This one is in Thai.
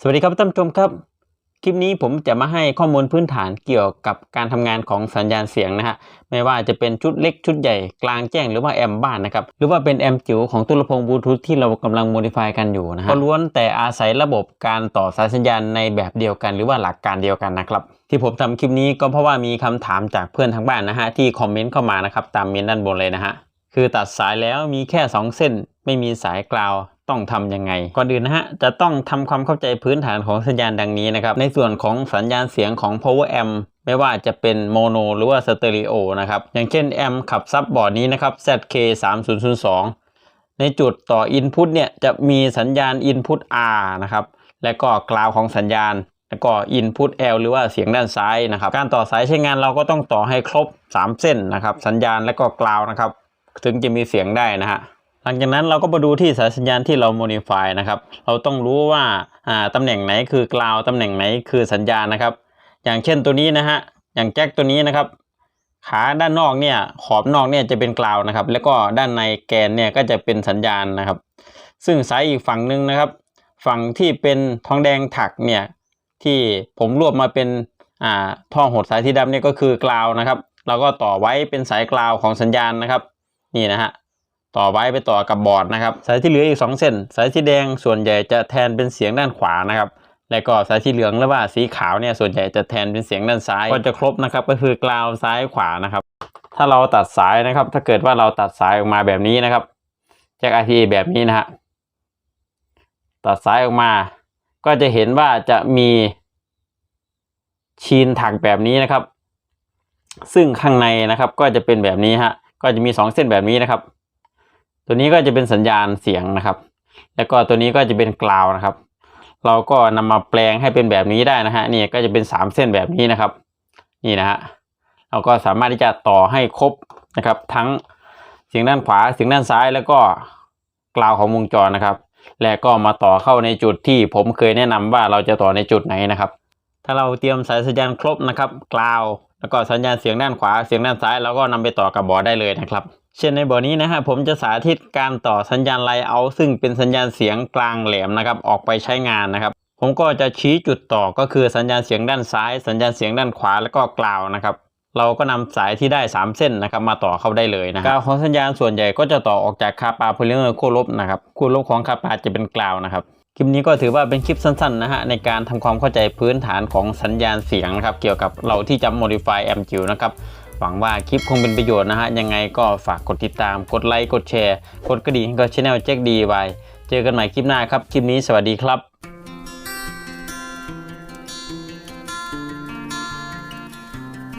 สวัสดีครับท่านผู้ชมครับ คลิปนี้ผมจะมาให้ข้อมูลพื้นฐานเกี่ยวกับการทำงานของสัญญาณเสียงนะฮะไม่ว่าจะเป็นชุดเล็กชุดใหญ่กลางแจ้งหรือว่าแอมบ้านนะครับหรือว่าเป็นแอมจิ๋วของตู้ลำโพงบลูทูธที่เรากำลังโมดิฟายกันอยู่นะฮะก็ล้วนแต่อาศัยระบบการต่อสายสัญญาณในแบบเดียวกัน หรือว่าหลักการเดียวกันนะครับที่ผมทำคลิปนี้ก็เพราะว่ามีคำถามจากเพื่อนทางบ้านนะฮะที่คอมเมนต์เข้ามานะครับตามเมนต์ด้านบนเลยนะฮะคือตัดสายแล้วมีแค่ 2 เส้น ไม่มีสายกราว ต้องทำยังไง ก่อนอื่นนะฮะ จะต้องทำความเข้าใจพื้นฐานของสัญญาณดังนี้นะครับ ในส่วนของสัญญาณเสียงของ power amp ไม่ว่าจะเป็นโมโนหรือว่าสเตอริโอนะครับ อย่างเช่นแอมขับซับบอร์ดนี้นะครับ ZK 3 0 0 2ในจุดต่อ Input เนี่ยจะมีสัญญาณ Input R นะครับ และก็กราวของสัญญาณ แล้วก็ Input L หรือว่าเสียงด้านซ้ายนะครับ การต่อสายใช้งานเราก็ต้องต่อให้ครบ 3 เส้นนะครับ สัญญาณและก็กราวนะครับ ถึงจะมีเสียงได้นะฮะ ลังจากนั้นเราก็มาดูที่สายสัญญาณที่เรา modify นะครับ เราต้องรู้ว่าตำแหน่งไหนคือกราวตำแหน่งไหนคือสัญญาณนะครับ อย่างเช่นตัวนี้นะฮะ อย่างแจ็คตัวนี้นะครับ ขาด้านนอกเนี่ย ขอบนอกเนี่ยจะเป็นกราวนะครับ แล้วก็ด้านในแกนเนี่ยก็จะเป็นสัญญาณนะครับ ซึ่งสายอีกฝั่งหนึ่งนะครับ ฝั่งที่เป็นทองแดงถักเนี่ย ที่ผมรวบมาเป็นท่อหดสายที่ดำเนี่ยก็คือกราวนะครับ เราก็ต่อไว้เป็นสายกราวของสัญญาณนะครับ นี่นะฮะ ต่อไว้ไปต่อกับบอร์ดนะครับ สายที่เหลืออีก 2 เส้น สายสีแดงส่วนใหญ่จะแทนเป็นเสียงด้านขวานะครับ แล้วก็สายสีเหลืองหรือว่าสีขาวเนี่ยส่วนใหญ่จะแทนเป็นเสียงด้านซ้ายก็จะครบนะครับ ก็คือกราวซ้ายขวานะครับ ถ้าเราตัดสายนะครับ ถ้าเกิดว่าเราตัดสายออกมาแบบนี้นะครับจาก RTA แบบนี้นะฮะตัดสายออกมา ก็จะเห็นว่าจะมีชีนถักแบบนี้นะครับ ซึ่งข้างในนะครับก็จะเป็นแบบนี้ฮะก็จะมีสองเส้นแบบนี้นะครับ ตัวนี้ก็จะเป็นสัญญาณเสียงนะครับ แล้วก็ตัวนี้ก็จะเป็นกราวนะครับ เราก็นำมาแปลงให้เป็นแบบนี้ได้นะฮะนี่ก็จะเป็นสามเส้นแบบนี้นะครับ นี่นะฮะเราก็สามารถที่จะต่อให้ครบนะครับ ทั้งเสียงด้านขวาเสียงด้านซ้ายแล้วก็กราวของวงจรนะครับ และก็มาต่อเข้าในจุดที่ผมเคยแนะนำว่าเราจะต่อในจุดไหนนะครับ ถ้าเราเตรียมสายสัญญาณครบนะครับกราว แล้วก็สัญญาณเสียงด้านขวาเสียงด้านซ้ายเราก็นำไปต่อกับบอร์ดได้เลยนะครับ เช่นในบอร์ดนี้นะฮะผมจะสาธิตการต่อสัญญาณไลเอาซึ่งเป็นสัญญาณเสียงกลางแหลมนะครับออกไปใช้งานนะครับ ผมก็จะชี้จุดต่อก็คือสัญญาณเสียงด้านซ้าย สัญญาณเสียงด้านขวาแล้วก็กราวนะครับเราก็นำสายที่ได้ 3 เส้นนะครับมาต่อเข้าได้เลยนะกราวของสัญญาณส่วนใหญ่ก็จะต่อออกจากคาปาโพลิเมอร์คู่ลบนะครับคู่ลบของคาปาจะเป็นกราวนะครับ คลิปนี้ก็ถือว่าเป็นคลิปสั้นๆนะฮะในการทำความเข้าใจพื้นฐานของสัญญาณเสียงนะครับเกี่ยวกับเราที่จะ modify แอมจิวนะครับหวังว่าคลิปคงเป็นประโยชน์นะฮะยังไงก็ฝากกดติดตาม กดไลค์กดแชร์ กดกระดิ่งให้กับช anel แจ็คดีไว้เจอกันใหม่คลิปหน้าครับ คลิปนี้สวัสดีครับ